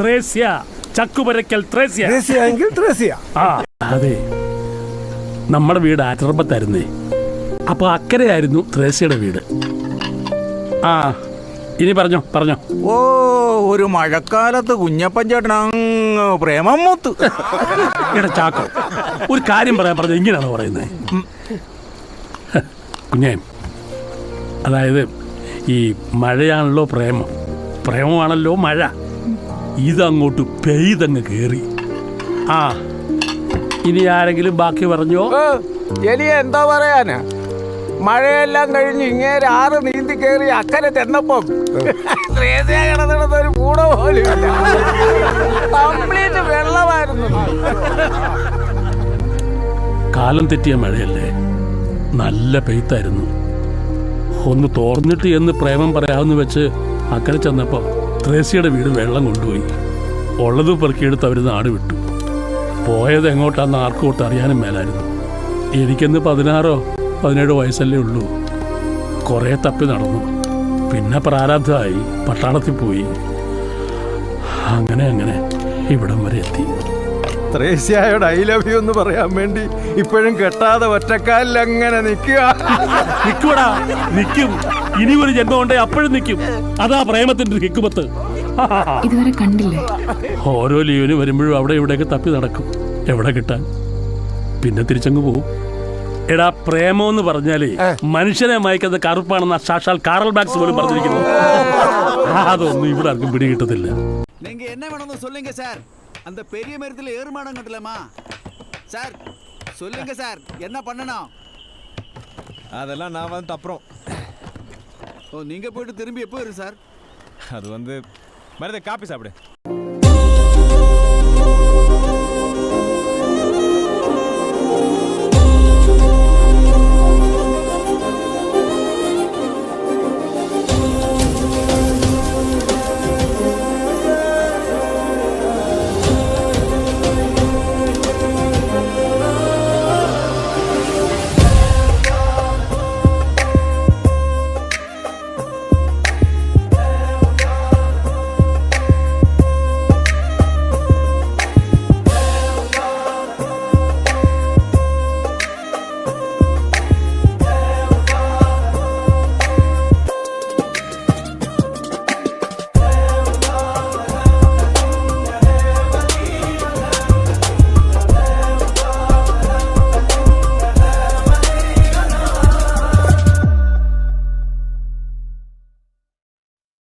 ത്രേസ്യ. ചക്കുപരക്കൽ ത്രേസ്യ. ത്രേസ്യ എങ്കിൽ ത്രേസ്യ. ആ അതെ. നമ്മുടെ വീട് ആറ്ററമ്പത്തായിരുന്നേ. അപ്പൊ അക്കരെയായിരുന്നു ത്രേസ്യയുടെ വീട്. ആ ഇനി പറഞ്ഞോ പറഞ്ഞോ. ഓ ഒരു മഴക്കാലത്ത് കുഞ്ഞപ്പൻ ചേട്ടൻ അങ്ങ് പ്രേമം മൂത്ത്. എടാ ചാക്കോ ഒരു കാര്യം പറയാൻ പറഞ്ഞ ഇങ്ങനെയാണ് പറയുന്നത് കുഞ്ഞേ അതായത് ഈ മഴയാണല്ലോ പ്രേമം. പ്രേമമാണല്ലോ മഴ. ഇതങ്ങോട്ട് പെയ്തങ്ങ് കേറി. ആ ഇനി ആരെങ്കിലും ബാക്കി പറഞ്ഞോ? എനി എന്താ പറയാനാ? മഴയെല്ലാം കഴിഞ്ഞ് ഇങ്ങേരെ ആറ് നീന്തി കയറി അക്കരെ ചെന്നപ്പം ഒരു കൂട പോലും കംപ്ലീറ്റ് വെള്ളമായിരുന്നു. കാലം തെറ്റിയ മഴയല്ലേ? നല്ല പെയ്ത്തായിരുന്നു. ഒന്ന് തോർന്നിട്ട് എന്ന് പ്രേമം പറയാമെന്ന് വെച്ച് അക്കരെ ചെന്നപ്പോൾ ത്രേസ്യയുടെ വീട് വെള്ളം കൊണ്ടുപോയി. ഉള്ളത് പെറുക്കിയെടുത്ത് അവർ നാട് വിട്ടു. പോയത് എങ്ങോട്ടാന്ന് ആർക്കും ഒട്ട് അറിയാനും മേലായിരുന്നു. എനിക്കെന്ന് പതിനാറോ പതിനേഴോ വയസ്സല്ലേ ഉള്ളൂ. കുറേ തപ്പി നടന്നു. പിന്നെ പ്രാരാബ്ധമായി പട്ടാളത്തിൽ പോയി. അങ്ങനെ അങ്ങനെ ഇവിടം വരെ എത്തി. ത്രേസ്യായോട് ഐ ലവ് യു എന്ന് പറയാൻ വേണ്ടി ഇപ്പോഴും കെട്ടാതെ ഒറ്റക്കാലിൽ അങ്ങനെ നിൽക്കുക. നിൽക്കൂടാ നിൽക്കും ഇനി ഒരു ജന്മം ഉണ്ടേ അപ്പോഴും നിൽക്കും അതാ പ്രേമത്തിന്റെ ഹിക്കുമത്ത്. ഇതുവരെ കണ്ടില്ലേ ഓരോ ലീവിന് വരുമ്പോഴും അവിടെ ഇവിടെയൊക്കെ തപ്പി നടക്കും എവിടെ കിട്ടാൻ പിന്നെ തിരിച്ചങ്ങ് പോകും എടാ പ്രേമം എന്ന് പറഞ്ഞാലേ മനുഷ്യനെ മയക്കുന്നത് കറുപ്പാണെന്ന സാക്ഷാൽ കാറൽ ബാക്സ് പോലും പറഞ്ഞിരിക്കുന്നു അതൊന്നും ഇവിടെ ആർക്കും പിടികിട്ടത്തില്ല நீங்க என்ன வேணும்னு சொல்லுங்க சார் அந்த பெரிய மரத்துல ஏறுமாடம் கட்டலாமா சார் சொல்லுங்க சார் என்ன பண்ணணும் அதெல்லாம் நான் வந்துட்டு அப்புறம் ஓ நீங்க போயிட்டு திரும்பி எப்போ வரும் சார் அது வந்து மருதை காப்பி சாப்பிடு.